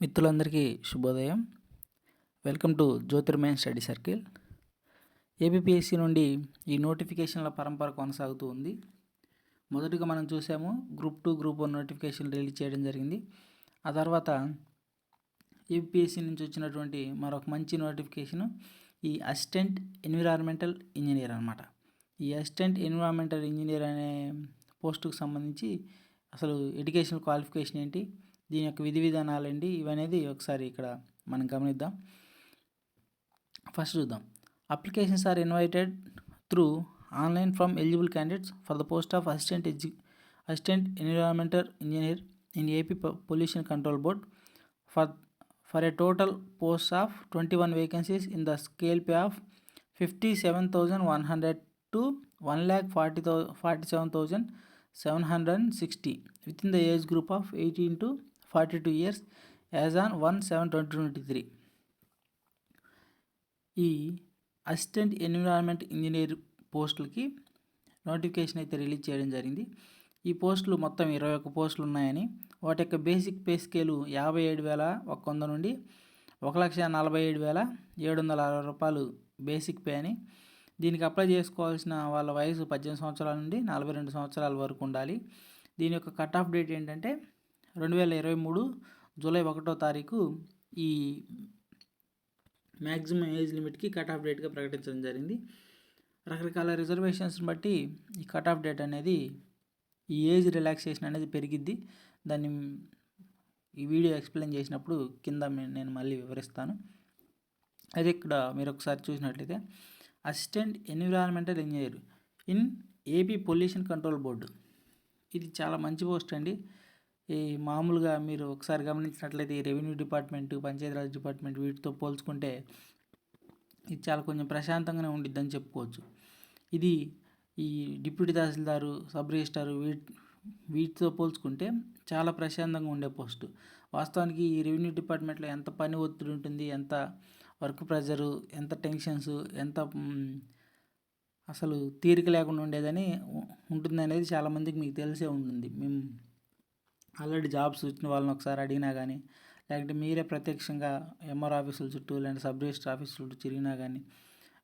మిత్రులందరికీ శుభోదయం. Welcome to Jyotirmayam study circle. APPSC నుండి ఈ నోటిఫికేషన్ల పరంపర కొనసాగుతూ ఉంది. మొదటిగా మనం చూసాము group two group one notification release చేయడం జరిగింది. ఆ తర్వాత ఏబిపిఎస్సి నుంచి వచ్చినటువంటి మరొక మంచి నోటిఫికేషను ఈ అసిస్టెంట్ ఎన్విరాన్మెంటల్ ఇంజనీర్ అనమాట ఈ అసిస్టెంట్ ఎన్విరాన్మెంటల్ ఇంజనీర్ అనే పోస్టుకు సంబంధించి అసలు ఎడ్యుకేషనల్ క్వాలిఫికేషన్ ఏంటి దీని యొక్క విధి విధానాలు ఏంటి ఇవనేది ఒకసారి ఇక్కడ మనం గమనిద్దాం. ఫస్ట్ చూద్దాం. Applications are invited through online from eligible candidates for the post of assistant exe assistant environmental engineer in AP pollution control board for for a total post of twenty one vacancies in the scale pay of fifty seven thousand one hundred to one lakh forty thou forty seven thousand seven hundred and sixty. With in the age group of eighteen to forty two years as on one seven twenty twenty three. ఈ assistant environment engineer పోస్టులకి notification అయితే release చేయడం జరిగింది. ఈ పోస్టులు మొత్తం ఇరవై ఒక్క పోస్టులు ఉన్నాయని వాటి యొక్క బేసిక్ పే స్కేలు యాభై ఏడు వేల ఒక వంద నుండి ఒక లక్ష నలభై ఏడు వేల ఏడు వందల అరవై రూపాయలు బేసిక్ పే అని. దీనికి అప్లై చేసుకోవాల్సిన వాళ్ళ వయసు పద్దెనిమిది సంవత్సరాల నుండి నలభై రెండు సంవత్సరాల వరకు ఉండాలి. దీని యొక్క కట్ ఆఫ్ డేట్ ఏంటంటే రెండు వేల ఇరవై మూడు జూలై ఒకటో తారీఖు ఈ మ్యాక్సిమం ఏజ్ లిమిట్కి కట్ ఆఫ్ డేట్గా ప్రకటించడం జరిగింది. రకరకాల రిజర్వేషన్స్ని బట్టి ఈ కట్ ఆఫ్ డేట్ అనేది ఈ ఏజ్ రిలాక్సేషన్ అనేది పెరిగిద్ది. దాన్ని ఈ వీడియో ఎక్స్ప్లెయిన్ చేసినప్పుడు కింద నేను మళ్ళీ వివరిస్తాను. అయితే ఇక్కడ మీరు ఒకసారి చూసినట్లయితే assistant environmental engineer in AP pollution control board. ఇది చాలా మంచి పోస్ట్ అండి. ఈ మామూలుగా మీరు ఒకసారి గమనించినట్లయితే ఈ రెవెన్యూ డిపార్ట్మెంట్ పంచాయతీరాజ్ డిపార్ట్మెంట్ వీటితో పోల్చుకుంటే ఇది చాలా కొంచెం ప్రశాంతంగానే ఉండిద్దని చెప్పుకోవచ్చు. ఇది ఈ డిప్యూటీ తహసీల్దారు సబ్ రిజిస్టారు వీటి వీటితో పోల్చుకుంటే చాలా ప్రశాంతంగా ఉండే పోస్టు. వాస్తవానికి ఈ రెవెన్యూ డిపార్ట్మెంట్లో ఎంత పని ఒత్తిడి ఉంటుంది ఎంత వర్క్ ప్రెజరు ఎంత టెన్షన్స్ ఎంత అసలు తీరిక లేకుండా ఉండేదని ఉంటుంది అనేది చాలామందికి మీకు తెలిసే ఉంటుంది. మేము ఆల్రెడీ జాబ్స్ వచ్చిన వాళ్ళని ఒకసారి అడిగినా కానీ లేకపోతే మీరే ప్రత్యక్షంగా ఎంఆర్ ఆఫీసుల చుట్టూ లేదంటే సబ్ రిజిస్టర్ ఆఫీసుల చుట్టూ తిరిగినా కానీ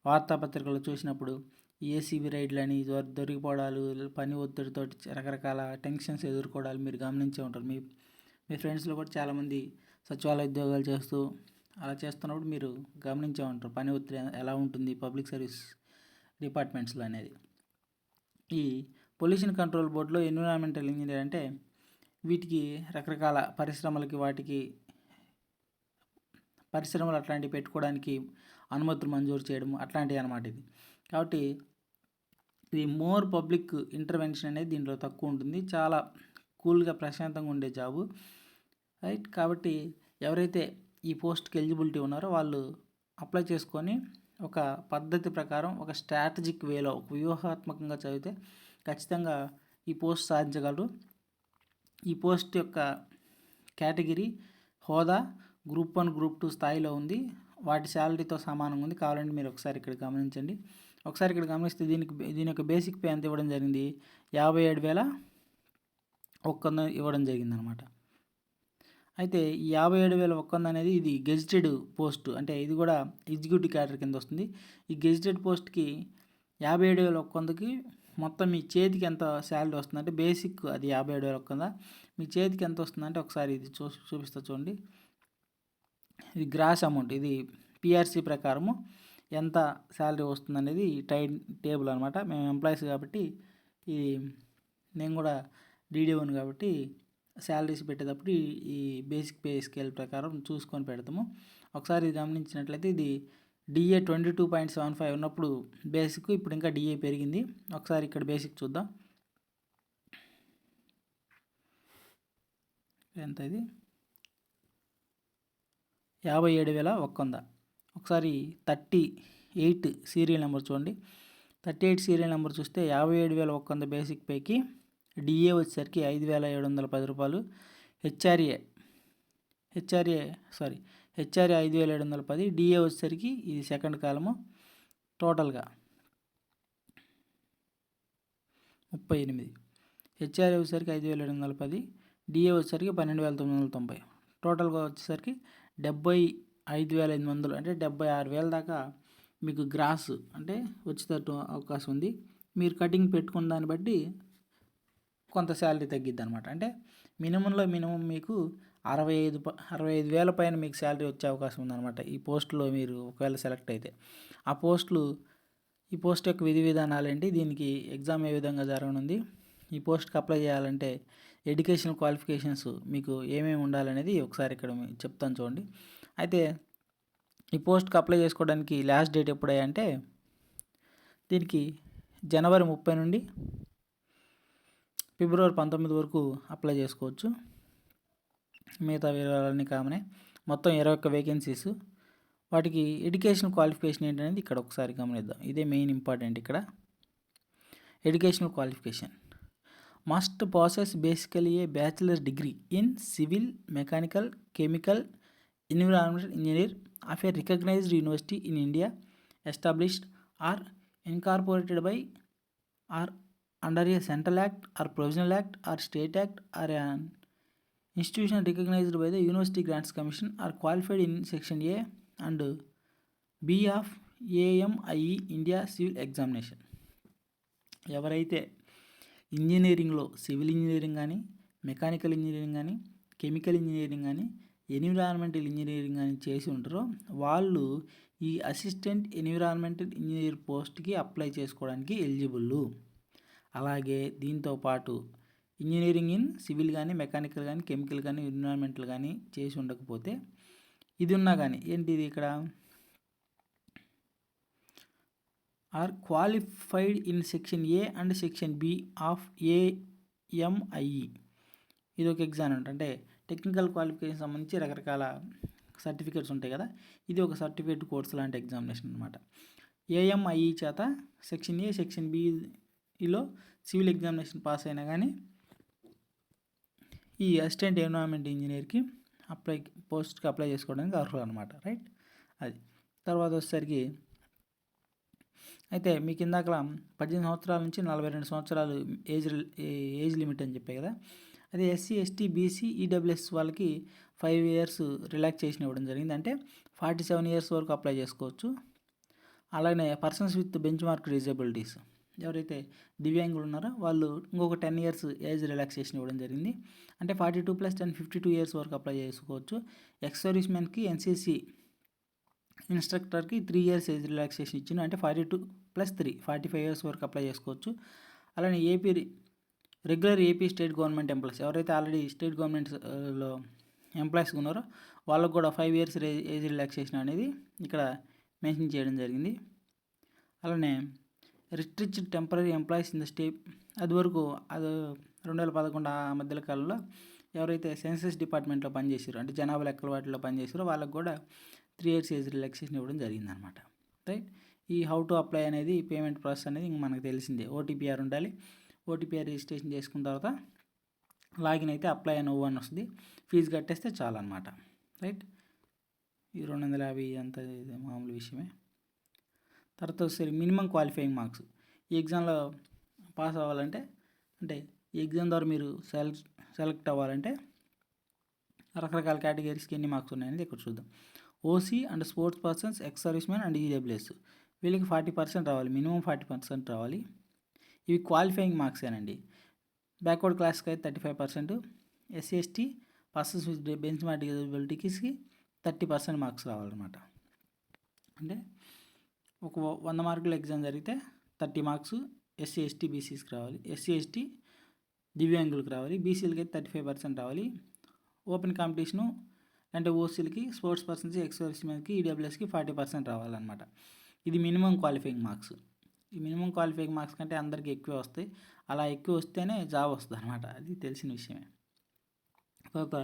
వార్తాపత్రికలు చూసినప్పుడు ఏసీబీ రైడ్లని దొరికిపోవడాలు పని ఒత్తిడితో రకరకాల టెన్షన్స్ ఎదుర్కోవడాలు మీరు గమనించే ఉంటారు. మీ మీ ఫ్రెండ్స్లో కూడా చాలామంది సచివాలయ ఉద్యోగాలు చేస్తూ అలా చేస్తున్నప్పుడు మీరు గమనించే ఉంటారు. పని ఒత్తిడి ఎలా ఉంటుంది? పబ్లిక్ సర్వీస్ డిపార్ట్మెంట్స్లో అనేది. ఈ పొల్యూషన్ కంట్రోల్ బోర్డులో ఎన్విరాన్మెంటల్ ఇంజనీర్ అంటే వీటికి రకరకాల పరిశ్రమలకి వాటికి పరిశ్రమలు అట్లాంటివి పెట్టుకోవడానికి అనుమతులు మంజూరు చేయడం అట్లాంటివి అనమాట ఇది. కాబట్టి ఇది మోర్ పబ్లిక్ ఇంటర్వెన్షన్ అనేది దీంట్లో తక్కువ ఉంటుంది. చాలా కూల్గా ప్రశాంతంగా ఉండే జాబు. రైట్? కాబట్టి ఎవరైతే ఈ పోస్ట్కి ఎలిజిబిలిటీ ఉన్నారో వాళ్ళు అప్లై చేసుకొని ఒక పద్ధతి ప్రకారం ఒక స్ట్రాటజిక్ వేలో ఒక వ్యూహాత్మకంగా చదివితే ఖచ్చితంగా ఈ పోస్ట్ సాధించగలరు. ఈ పోస్ట్ యొక్క కేటగిరీ హోదా గ్రూప్ వన్ గ్రూప్ టూ స్థాయిలో ఉంది. వాటి శాలరీతో సమానంగా ఉంది. కావాలంటే మీరు ఒకసారి ఇక్కడ గమనించండి. ఒకసారి ఇక్కడ గమనిస్తే దీనికి దీని యొక్క బేసిక్ పే ఎంత ఇవ్వడం జరిగింది? యాభై ఏడు వేల ఒక్క ఇవ్వడం జరిగింది అనమాట అయితే ఈ యాభై ఏడు వేల ఒక్కొంద అనేది ఇది గెజిటెడ్ పోస్ట్ అంటే ఇది కూడా ఎగ్జిక్యూటివ్ క్యాడర్ కింద వస్తుంది. ఈ గెజిటెడ్ పోస్ట్కి యాభై ఏడు వేల ఒక్కొందకి మొత్తం మీ చేతికి ఎంత శాలరీ వస్తుందంటే బేసిక్ అది యాభై ఏడు వేల ఒక్కందా? మీ చేతికి ఎంత వస్తుందంటే ఒకసారి ఇది చూ చూపిస్తా చూడండి. ఇది గ్రాస్ అమౌంట్. ఇది పిఆర్సీ ప్రకారము ఎంత శాలరీ వస్తుందనేది టైం టేబుల్ అనమాట మేము ఎంప్లాయీస్ కాబట్టి ఇది నేను కూడా డీడీఓని కాబట్టి శాలరీస్ పెట్టేటప్పుడు ఈ బేసిక్ పే స్కేల్ ప్రకారం చూసుకొని పెడతాము. ఒకసారి ఇది గమనించినట్లయితే ఇది DA twenty two point seven five ఉన్నప్పుడు బేసిక్ ఇప్పుడు ఇంకా డిఏ పెరిగింది. ఒకసారి ఇక్కడ బేసిక్ చూద్దాం. ఎంత ఇది? యాభై ఏడు వేల ఒక్క వంద ఒకసారి థర్టీ ఎయిట్ సీరియల్ నెంబర్ చూడండి. థర్టీ ఎయిట్ సీరియల్ నెంబర్ చూస్తే యాభై ఏడు వేల ఒక్క వంద బేసిక్ పేకి డిఏ వచ్చేసరికి ఐదు వేల ఏడు వందల పది రూపాయలు. హెచ్ఆర్ఏ హెచ్ఆర్ఏ సారీ హెచ్ఆర్ఏ ఐదు వేల ఏడు వందల పది డిఏ వచ్చేసరికి ఇది సెకండ్ కాలము టోటల్గా. ముప్పై ఎనిమిది. హెచ్ఆర్ఏ వచ్చేసరికి ఐదు వేల ఏడు వందల పది డిఏ వచ్చేసరికి పన్నెండు వేల తొమ్మిది వందల తొంభై. టోటల్గా వచ్చేసరికి డెబ్బై ఐదు వేల ఎనిమిది వందలు అంటే డెబ్బై ఆరు వేల దాకా మీకు గ్రాస్ అంటే వచ్చేటట్టు అవకాశం ఉంది. మీరు కటింగ్ పెట్టుకున్న దాన్ని బట్టి కొంత శాలరీ తగ్గిద్ది అనమాట అంటే మినిమంలో మినిమం మీకు అరవై ఐదు ప అరవై ఐదు వేల పైన మీకు శాలరీ వచ్చే అవకాశం ఉందన్నమాట. ఈ పోస్టులో మీరు ఒకవేళ సెలెక్ట్ అయితే. ఆ పోస్టులు ఈ పోస్ట్ యొక్క విధి విధానాలు ఏంటి? దీనికి ఎగ్జామ్ ఏ విధంగా జరగనుంది? ఈ పోస్ట్కి అప్లై చేయాలంటే ఎడ్యుకేషనల్ క్వాలిఫికేషన్స్ మీకు ఏమేమి ఉండాలనేది ఒకసారి ఇక్కడ చెప్తాను చూడండి. అయితే ఈ పోస్ట్కి అప్లై చేసుకోవడానికి లాస్ట్ డేట్ ఎప్పుడంటే దీనికి జనవరి ముప్పై నుండి ఫిబ్రవరి పంతొమ్మిది వరకు అప్లై చేసుకోవచ్చు. మిగతా వివరాలన్నీ కామనే మొత్తం ఇరవై ఒక్క వేకెన్సీస్ వాటికి ఎడ్యుకేషన్ క్వాలిఫికేషన్ ఏంటనేది ఇక్కడ ఒకసారి గమనిద్దాం. ఇదే మెయిన్ ఇంపార్టెంట్ ఇక్కడ. Educational qualification must process basically a bachelor degree in civil mechanical chemical environmental engineer of a recognized university in India established or incorporated by or under a central act or provincial act or state act or an institution recognized by the University Grants Commission are qualified in Section A and B of AMIE India civil examination ఎవరైతే ఇంజనీరింగ్లో civil engineering కానీ mechanical engineering కానీ chemical engineering కానీ environmental engineering కానీ చేసి ఉంటారో వాళ్ళు ఈ అసిస్టెంట్ ఎన్విరాన్మెంటల్ ఇంజనీర్ పోస్ట్కి అప్లై చేసుకోవడానికి ఎలిజిబుల్. అలాగే దీంతో పాటు ఇంజనీరింగ్ ఇన్ సివిల్ కానీ మెకానికల్ కానీ కెమికల్ కానీ ఎన్విరాన్మెంటల్ కానీ చేసి ఉండకపోతే ఇది ఉన్నా కానీ ఏంటి ఇది ఇక్కడ? Or qualified in section A and section B of AMIE ఇది ఒక ఎగ్జామ్ అంట. అంటే టెక్నికల్ క్వాలిఫికేషన్ సంబంధించి రకరకాల సర్టిఫికేట్స్ ఉంటాయి కదా. ఇది ఒక సర్టిఫికేట్ కోర్స్ లాంటి ఎగ్జామినేషన్ అనమాట ఏఎంఐఈ చేత సెక్షన్ ఏ సెక్షన్ బిలో సివిల్ ఎగ్జామినేషన్ పాస్ అయినా కానీ ఈ అసిస్టెంట్ ఎన్విరాన్మెంట్ ఇంజనీర్కి అప్లై పోస్ట్కి అప్లై చేసుకోవడానికి అర్హులు అనమాట రైట్? అది. తర్వాత వచ్చేసరికి అయితే మీకు ఇందాక పద్దెనిమిది సంవత్సరాల నుంచి నలభై రెండు సంవత్సరాలు ఏజ్ ఏ- ఏజ్ లిమిట్ అని చెప్పే కదా? అదే ఎస్సీ ఎస్టీ బీసీ ఈడబ్ల్యూఎస్ వాళ్ళకి ఫైవ్ ఇయర్స్ రిలాక్సేషన్ ఇవ్వడం జరిగింది. అంటే ఫార్టీ సెవెన్ ఇయర్స్ వరకు అప్లై చేసుకోవచ్చు. అలాగే persons with benchmark disabilities. ఎవరైతే దివ్యాంగులు ఉన్నారో వాళ్ళు ఇంకొక టెన్ ఇయర్స్ ఏజ్ రిలాక్సేషన్ ఇవ్వడం జరిగింది. అంటే forty two plus ten fifty two years వరకు అప్లై చేసుకోవచ్చు ఎక్స్ ఎన్సీసీ ఇన్స్ట్రక్టర్కి త్రీ ఇయర్స్ ఏజ్ రిలాక్సేషన్ ఇచ్చిన అంటే forty two plus three forty five years వరకు అప్లై చేసుకోవచ్చు. అలానే AP regular AP state government employees ఎవరైతే ఆల్రెడీ స్టేట్ గవర్నమెంట్లో ఎంప్లాయీస్ ఉన్నారో వాళ్ళకు కూడా ఫైవ్ ఇయర్స్ ఏజ్ రిలాక్సేషన్ అనేది ఇక్కడ మెన్షన్ చేయడం జరిగింది. అలానే restricted temporary employees in the state అది వరకు అది రెండు వేల పదకొండు ఆ మధ్యల కాలంలో ఎవరైతే సెన్సస్ డిపార్ట్మెంట్లో పనిచేసారో అంటే జనాభా లెక్కల వాటిలో పనిచేసారో వాళ్ళకు కూడా త్రీ ఇయర్స్ ఏజ్ రిలాక్సేషన్ ఇవ్వడం జరిగిందనమాట రైట్ ఈ హౌ టు అప్లై అనేది పేమెంట్ ప్రాసెస్ అనేది ఇంక మనకు తెలిసిందే. ఓటీపీఆర్ ఉండాలి. ఓటీపీఆర్ రిజిస్ట్రేషన్ చేసుకున్న తర్వాత లాగిన్ అయితే అప్లై అని అని వస్తుంది. ఫీజు కట్టేస్తే చాలన్నమాట అనమాట రైట్ ఈ రెండు వందల యాభై అంత ఇది మామూలు విషయమే. తర్వాత ఒకసారి మినిమం క్వాలిఫైయింగ్ మార్క్స్. ఈ ఎగ్జామ్లో పాస్ అవ్వాలంటే అంటే ఈ ఎగ్జామ్ ద్వారా మీరు సెలెక్ట్ సెలెక్ట్ అవ్వాలంటే రకరకాల కేటగిరీస్కి ఎన్ని మార్క్స్ ఉన్నాయనేది ఇక్కడ చూద్దాం. OC and sports persons ex service man and EWS. వీళ్ళకి ఫార్టీ పర్సెంట్ రావాలి మినిమం ఫార్టీ పర్సెంట్ రావాలి. ఇవి క్వాలిఫైయింగ్ మార్క్సేనండి. బ్యాక్వర్డ్ క్లాస్కి అయితే thirty five percent SC ST persons with benchmark డిజబిలిటీస్కి thirty percent marks రావాలన్నమాట. అంటే ఒక వంద మార్కుల ఎగ్జామ్ జరిగితే థర్టీ మార్క్స్ ఎస్సీ ఎస్టీ బీసీస్కి రావాలి. ఎస్సీ ఎస్టీ దివ్యాంగులకు రావాలి. బీసీలకి అయితే థర్టీ ఫైవ్ పర్సెంట్ రావాలి. ఓపెన్ కాంపిటీషను అంటే ఓసీలకి స్పోర్ట్స్ పర్సన్స్ ఎక్స్ సర్వీస్మెన్కి ఈడబ్ల్యూఎస్కి ఫార్టీ పర్సెంట్ రావాలన్నమాట. ఇది మినిమం క్వాలిఫైయింగ్ మార్క్స్. ఈ మినిమం క్వాలిఫైయింగ్ మార్క్స్ కంటే అందరికీ ఎక్కువ వస్తాయి. అలా ఎక్కువ వస్తేనే జాబ్ వస్తుంది అనమాట అది తెలిసిన విషయమే. తర్వాత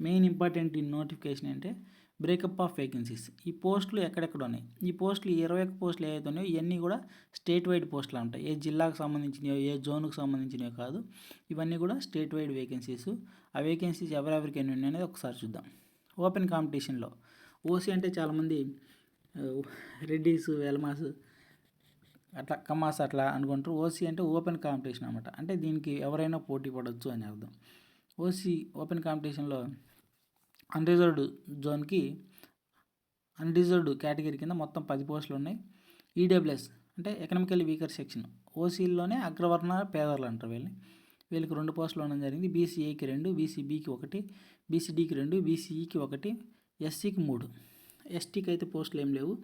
మెయిన్ ఇంపార్టెంట్ నోటిఫికేషన్ అంటే బ్రేకప్ ఆఫ్ వేకెన్సీస్. ఈ పోస్టులు ఎక్కడెక్కడ ఉన్నాయి? ఈ పోస్టులు ఇరవై ఒక్క పోస్టులు ఏవైతే ఉన్నాయో ఇవన్నీ కూడా స్టేట్ వైడ్ పోస్టులు ఉంటాయి ఏ జిల్లాకు సంబంధించినవి ఏ జోన్కు సంబంధించినవి కాదు. ఇవన్నీ కూడా స్టేట్ వైడ్ వేకెన్సీస్. ఆ వేకెన్సీస్ ఎవరెవరికి ఎన్ని ఉన్నాయి అనేది ఒకసారి చూద్దాం. ఓపెన్ కాంపిటీషన్లో ఓసీ అంటే చాలామంది రెడ్డీస్ వెల్మాస్ అట్లా కమాస్ అట్లా అనుకుంటారు. ఓసీ అంటే ఓపెన్ కాంపిటీషన్ అనమాట అంటే దీనికి ఎవరైనా పోటీ పడవచ్చు అని అర్థం. ఓసీ ఓపెన్ కాంపిటీషన్లో అన్రిజర్వ్డ్ జోన్కి అన్రిజర్వ్డ్ కేటగిరీ కింద మొత్తం పది పోస్టులు ఉన్నాయి. ఈడబ్ల్యూఎస్ అంటే ఎకనామికల్లీ వీకర్ సెక్షన్. ఓసీల్లోనే అగ్రవర్ణ పేదలు అంటారు వీళ్ళని. వీళ్ళకి రెండు పోస్టులు ఉండడం జరిగింది. బీసీఏకి రెండు బీసీబీకి ఒకటి బీసీడీకి రెండు బీసీఈకి ఒకటి ఎస్సీకి మూడు. ఎస్టీకి అయితే పోస్టులు ఏం లేవు.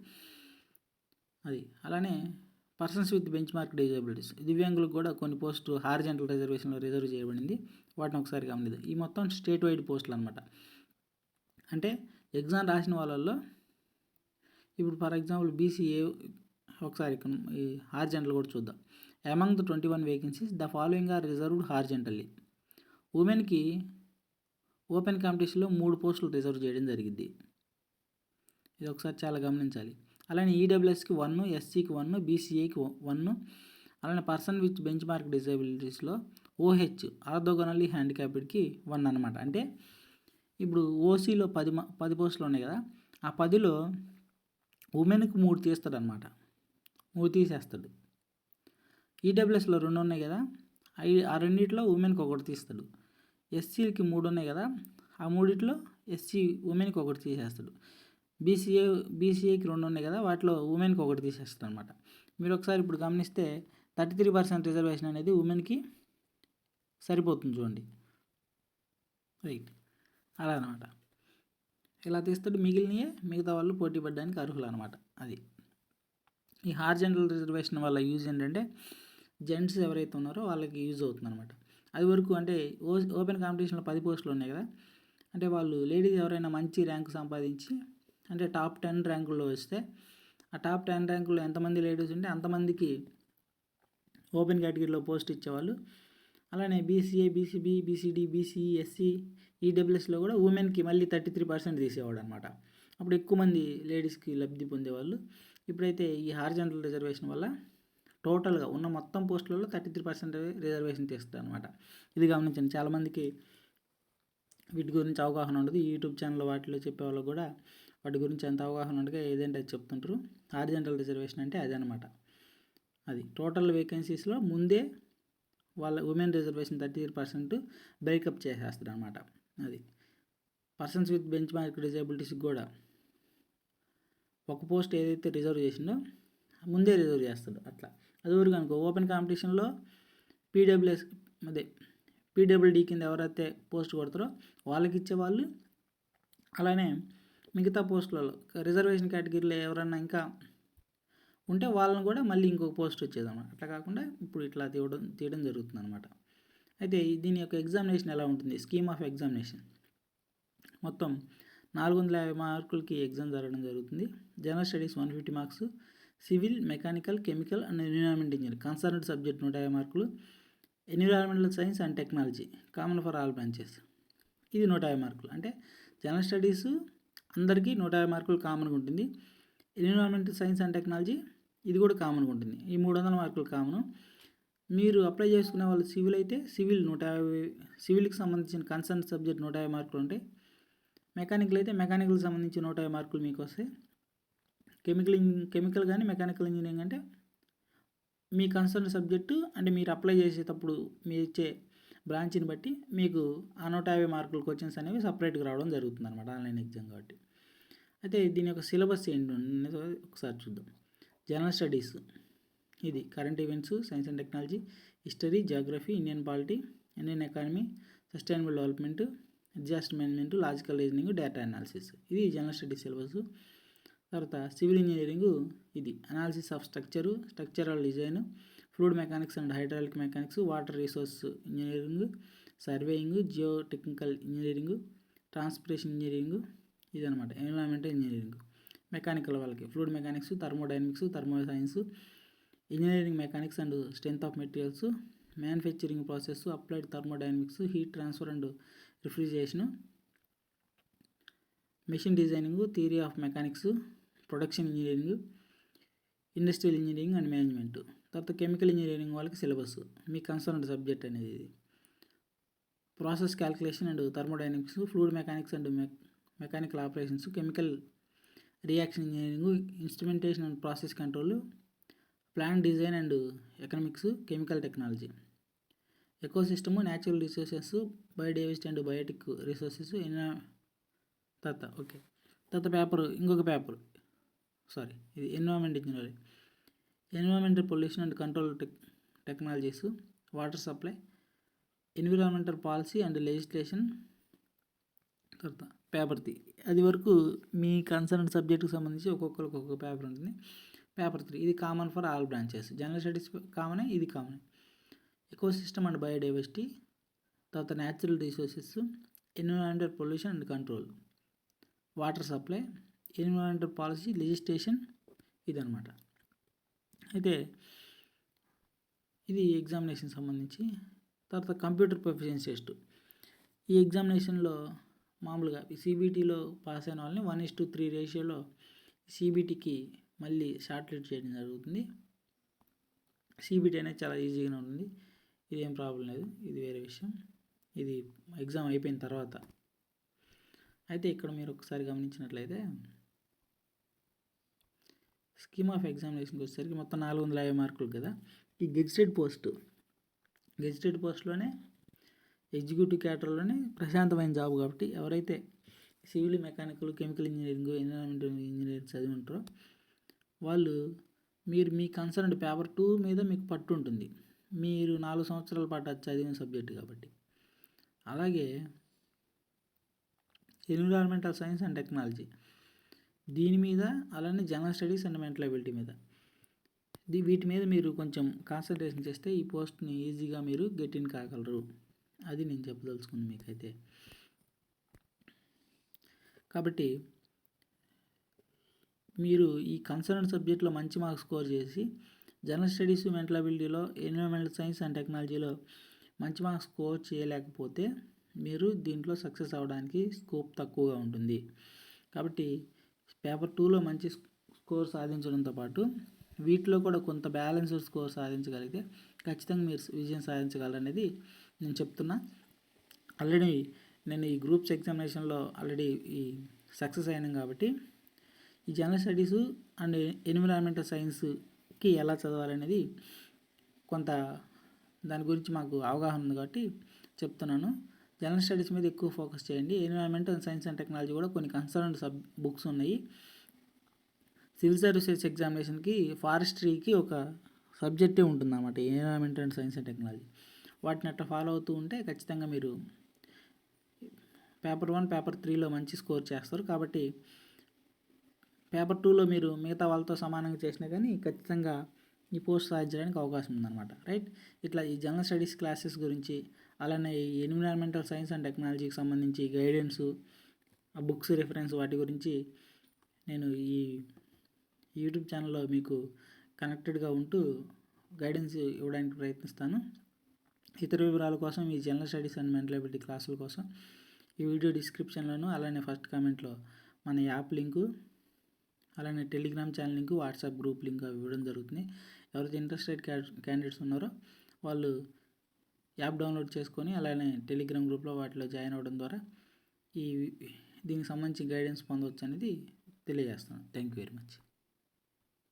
అది. అలానే persons with benchmark disabilities దివ్యాంగులకు కూడా కొన్ని పోస్టులు హార్జెంటల్ రిజర్వేషన్లో రిజర్వ్ చేయబడింది. వాటిని ఒకసారి గమనిద్దాం. ఈ మొత్తం స్టేట్ వైడ్ పోస్టులు అనమాట అంటే ఎగ్జామ్ రాసిన వాళ్ళల్లో ఇప్పుడు ఫర్ ఎగ్జాంపుల్ బీసీఏ ఒకసారి ఈ హార్జెంటల్ కూడా చూద్దాం. Among the twenty one vacancies the following are reserved horizontally ఉమెన్కి ఓపెన్ కాంపిటీషన్లో మూడు పోస్టులు రిజర్వ్ చేయడం జరిగింది. ఇది ఒకసారి చాలా గమనించాలి. అలానే ఈడబ్ల్యూఎస్కి వన్ ఎస్సీకి వన్ బీసీఏకి వన్ అలానే పర్సన్ విత్ బెంచ్ మార్క్ డిజబిలిటీస్లో ఓహెచ్ ఆర్థోగోనల్లీ హ్యాండిక్యాప్డ్కి వన్ అనమాట అంటే ఇప్పుడు ఓసీలో పది మ పది పోస్టులు ఉన్నాయి కదా ఆ పదిలో ఉమెన్కి మూడు తీస్తాడు అనమాట మూడు తీసేస్తాడు. ఈడబ్ల్యూఎస్లో రెండు ఉన్నాయి కదా ఆ రెండిట్లో ఉమెన్కి ఒకటి తీస్తాడు. ఎస్సీలకి మూడు ఉన్నాయి కదా ఆ మూడిట్లో ఎస్సీ ఉమెన్కి ఒకటి తీసేస్తాడు. బీసీఏ బీసీఏకి రెండు ఉన్నాయి కదా వాటిలో ఉమెన్కి ఒకటి తీసేస్తాడు అనమాట మీరు ఒకసారి ఇప్పుడు గమనిస్తే థర్టీ త్రీ పర్సెంట్ రిజర్వేషన్ అనేది ఉమెన్కి సరిపోతుంది చూడండి. రైట్. అలా అనమాట ఇలా తీస్తాడు మిగిలినయే మిగతా వాళ్ళు పోటీ పడడానికి అర్హులు అనమాట అది. ఈ హార్జెంటల్ రిజర్వేషన్ వల్ల యూజ్ ఏంటంటే జెంట్స్ ఎవరైతే ఉన్నారో వాళ్ళకి యూజ్ అవుతుంది అనమాట అది వరకు అంటే ఓ ఓపెన్ కాంపిటీషన్లో పది పోస్టులు ఉన్నాయి కదా. అంటే వాళ్ళు లేడీస్ ఎవరైనా మంచి ర్యాంకు సంపాదించి అంటే టాప్ టెన్ ర్యాంకుల్లో వస్తే ఆ టాప్ టెన్ ర్యాంకుల్లో ఎంతమంది లేడీస్ ఉంటే అంతమందికి ఓపెన్ కేటగిరీలో పోస్ట్ ఇచ్చేవాళ్ళు. అలానే BCA BCB BCD BC SC ఈడబ్ల్యూఎస్లో కూడా ఉమెన్కి మళ్ళీ థర్టీ త్రీ పర్సెంట్ తీసేవాడు అనమాట అప్పుడు ఎక్కువ మంది లేడీస్కి లబ్ధి పొందేవాళ్ళు. ఇప్పుడైతే ఈ హార్జెంటల్ రిజర్వేషన్ వల్ల టోటల్గా ఉన్న మొత్తం పోస్టులలో థర్టీ త్రీ పర్సెంట్ రిజర్వేషన్ తీస్తారు అనమాట ఇది గమనించండి. చాలామందికి వీటి గురించి అవగాహన ఉండదు. యూట్యూబ్ ఛానల్ వాటిలో చెప్పే వాళ్ళు కూడా వాటి గురించి ఎంత అవగాహన ఉండగా ఏదంటే అది చెప్తుంటారు. హార్జెంటల్ రిజర్వేషన్ అంటే అదే అనమాట అది టోటల్ వేకెన్సీస్లో ముందే వాళ్ళ women reservation thirty three percent breakup చేసేస్తారు అనమాట అది. పర్సన్స్ విత్ బెంచ్ మార్క్ డిజేబిలిటీస్కి కూడా ఒక పోస్ట్ ఏదైతే రిజర్వ్ చేసిందో ముందే రిజర్వ్ చేస్తాడు అట్లా. అది ఊరు అనుకో ఓపెన్ కాంపిటీషన్లో పీడబ్ల్యూఎస్ అదే పీడబ్ల్యూడి కింద ఎవరైతే పోస్ట్ కొడతారో వాళ్ళకి ఇచ్చేవాళ్ళు అలానే మిగతా పోస్టులలో రిజర్వేషన్ కేటగిరీలో ఎవరన్నా ఇంకా ఉంటే వాళ్ళని కూడా మళ్ళీ ఇంకొక పోస్ట్ వచ్చేదన్నమాట. అట్లా కాకుండా ఇప్పుడు ఇట్లా తీయడం తీయడం జరుగుతుంది అనమాట అయితే దీని యొక్క ఎగ్జామినేషన్ ఎలా ఉంటుంది? స్కీమ్ ఆఫ్ ఎగ్జామినేషన్ మొత్తం నాలుగు వందల యాభై మార్కులకి ఎగ్జామ్ జరగడం జరుగుతుంది. General studies one fifty marks civil mechanical chemical and environment engineer concerned subject నూట యాభై మార్కులు. Environmental science and technology common for all branches ఇది నూట యాభై మార్కులు. అంటే జనరల్ స్టడీస్ అందరికీ నూట యాభై మార్కులు కామన్గా ఉంటుంది. ఎన్విరాన్మెంటల్ సైన్స్ అండ్ టెక్నాలజీ ఇది కూడా కామన్గా ఉంటుంది. ఈ మూడు వందల మార్కులు కామను మీరు అప్లై చేసుకునే వాళ్ళు సివిల్ అయితే సివిల్ నూట యాభై సివిల్కి సంబంధించిన కన్సర్న్ సబ్జెక్ట్ నూట యాభై మార్కులు ఉంటాయి. మెకానికల్ అయితే మెకానికల్ సంబంధించి నూట యాభై మార్కులు మీకు వస్తాయి. కెమికల్ కెమికల్ కానీ మెకానికల్ ఇంజనీరింగ్ అంటే మీ కన్సర్న్ సబ్జెక్టు అంటే మీరు అప్లై చేసేటప్పుడు మీరు ఇచ్చే బ్రాంచ్ని బట్టి మీకు ఆ నూట యాభై మార్కుల క్వశ్చన్స్ అనేవి సపరేట్గా రావడం జరుగుతుంది అనమాట ఆన్లైన్ ఎగ్జామ్ కాబట్టి. అయితే దీని యొక్క సిలబస్ ఏంటి ఒకసారి చూద్దాం. జనరల్ స్టడీస్ ఇది current events science and technology history geography Indian polity Indian economy sustainable development disaster management logical reasoning data analysis ఇది జనరల్ స్టడీస్ సిలబస్ తర్వాత సివిల్ ఇంజనీరింగ్ ఇది analysis of structure structural design fluid mechanics and hydraulic mechanics water resource engineering surveying geotechnical engineering transportation engineering ఇదనమాట environmental engineering mechanical వాళ్ళకి fluid mechanics thermodynamics thermo science engineering mechanics and strength of materials manufacturing process applied thermodynamics heat transfer and refrigeration machine designing theory of mechanics production engineering industrial engineering and management. తర్వాత chemical engineering వాళ్ళకి syllabus. మీ concern subject అనేది ఇది. Process calculation and thermodynamics fluid mechanics and mechanical operations chemical reaction engineering instrumentation and process control plan design and economics chemical technology. Ecosystem natural resources biodiversity and biotic resources తర్వాత okay. తర్వాత paper ఇంకొక paper. Sorry ఇది environment engineering. Environmental pollution and control tech technologies water supply environmental policy and legislation. తర్వాత paper three అది వరకు మీ concern సబ్జెక్టుకి సంబంధించి ఒక్కొక్కరికి ఒక్కొక్క పేపర్ ఉంటుంది. Paper three. ఇది common for all branches. General studies కామనే ఇది common. Ecosystem and biodiversity తర్వాత natural resources environmental pollution and control. Water supply environmental policy legislation ఇదనమాట అయితే ఇది ఎగ్జామినేషన్ సంబంధించి. తర్వాత కంప్యూటర్ ప్రొఫిషియన్సీ టెస్ట్. ఈ ఎగ్జామినేషన్లో మామూలుగా సిబిటీలో పాస్ అయిన వాళ్ళని వన్ ఇస్ టు త్రీ రేషియోలో సిబిటీకి మళ్ళీ షార్ట్లెట్ చేయడం జరుగుతుంది. సీబీటీ అనేది చాలా ఈజీగానే ఉంటుంది. ఇదేం ప్రాబ్లం లేదు. ఇది వేరే విషయం. ఇది ఎగ్జామ్ అయిపోయిన తర్వాత. అయితే ఇక్కడ మీరు ఒకసారి గమనించినట్లయితే స్కీమ్ ఆఫ్ ఎగ్జామినేషన్కి వచ్చేసరికి మొత్తం నాలుగు వందల యాభై మార్కులు కదా. ఈ గెజిటెడ్ పోస్ట్ గెజిటెడ్ పోస్ట్లోనే ఎగ్జిక్యూటివ్ క్యాటర్లోనే ప్రశాంతమైన జాబ్ కాబట్టి ఎవరైతే civil mechanical chemical engineering environmental engineering చదివి ఉంటారో వాళ్ళు మీరు మీ కన్సర్న్ పేపర్ టూ మీద మీకు పట్టు ఉంటుంది. మీరు నాలుగు సంవత్సరాల పాటు చదివిన సబ్జెక్ట్ కాబట్టి. అలాగే ఎన్విరాన్మెంటల్ సైన్స్ అండ్ టెక్నాలజీ దీని మీద అలానే general studies and mental ability మీద. దీ వీటి మీద మీరు కొంచెం కాన్సన్ట్రేషన్ చేస్తే ఈ పోస్ట్ని ఈజీగా మీరు గెట్ ఇన్ కాగలరు. అది నేను చెప్పదలుచుకుంది మీకైతే. కాబట్టి మీరు ఈ కన్సర్న్ సబ్జెక్ట్లో మంచి మార్క్స్ స్కోర్ చేసి జనరల్ స్టడీస్ మెంటల్ అబిలిటీలో ఎన్విరాన్మెంటల్ సైన్స్ అండ్ టెక్నాలజీలో మంచి మార్క్స్ స్కోర్ చేయలేకపోతే మీరు దీంట్లో సక్సెస్ అవ్వడానికి స్కోప్ తక్కువగా ఉంటుంది. కాబట్టి పేపర్ టూలో మంచి స్కోర్ సాధించడంతో పాటు వీటిలో కూడా కొంత బ్యాలెన్స్డ్ స్కోర్ సాధించగలిగితే ఖచ్చితంగా మీరు విజయం సాధించగలరనేది నేను చెప్తున్నా. ఆల్రెడీ నేను ఈ గ్రూప్స్ ఎగ్జామినేషన్లో ఆల్రెడీ ఈ సక్సెస్ అయినాం కాబట్టి ఈ జనరల్ స్టడీస్ అండ్ ఎన్విరాన్మెంటల్ సైన్స్కి ఎలా చదవాలనేది కొంత దాని గురించి మాకు అవగాహన ఉంది కాబట్టి చెప్తున్నాను. జనరల్ స్టడీస్ మీద ఎక్కువ ఫోకస్ చేయండి. Environment and science and technology కూడా కొన్ని కన్సర్న్ సబ్ బుక్స్ ఉన్నాయి. సివిల్ సర్వీసెస్ ఎగ్జామినేషన్కి ఫారెస్ట్రీకి ఒక సబ్జెక్టే ఉంటుంది అన్నమాట environment and science and technology వాటిని అట్లా ఫాలో అవుతూ ఉంటే ఖచ్చితంగా మీరు పేపర్ వన్ పేపర్ త్రీలో మంచి స్కోర్ చేస్తారు. కాబట్టి పేపర్ టూలో మీరు మిగతా వాళ్ళతో సమానంగా చేసినా కానీ ఖచ్చితంగా ఈ పోస్ట్ సాధించడానికి అవకాశం ఉందన్నమాట రైట్? ఇట్లా ఈ జనరల్ స్టడీస్ క్లాసెస్ గురించి అలానే ఈ ఎన్విరాన్మెంటల్ సైన్స్ అండ్ టెక్నాలజీకి సంబంధించి గైడెన్స్ ఆ బుక్స్ రిఫరెన్స్ వాటి గురించి నేను ఈ యూట్యూబ్ ఛానల్లో మీకు కనెక్టెడ్గా ఉంటూ గైడెన్స్ ఇవ్వడానికి ప్రయత్నిస్తాను. ఇతర వివరాల కోసం ఈ general studies and mental ability క్లాసుల కోసం ఈ వీడియో డిస్క్రిప్షన్లోను అలానే ఫస్ట్ కామెంట్లో మన యాప్ లింకు అలానే Telegram channel link WhatsApp group link అవి ఇవ్వడం జరుగుతుంది. ఎవరైతే ఇంట్రెస్టెడ్ క్యాండిడేట్స్ ఉన్నారో వాళ్ళు యాప్ డౌన్లోడ్ చేసుకొని అలానే టెలిగ్రామ్ గ్రూప్లో వాటిలో జాయిన్ అవ్వడం ద్వారా ఈ దీనికి సంబంధించి గైడెన్స్ పొందవచ్చు అనేది తెలియజేస్తాను థ్యాంక్ యూ వెరీ మచ్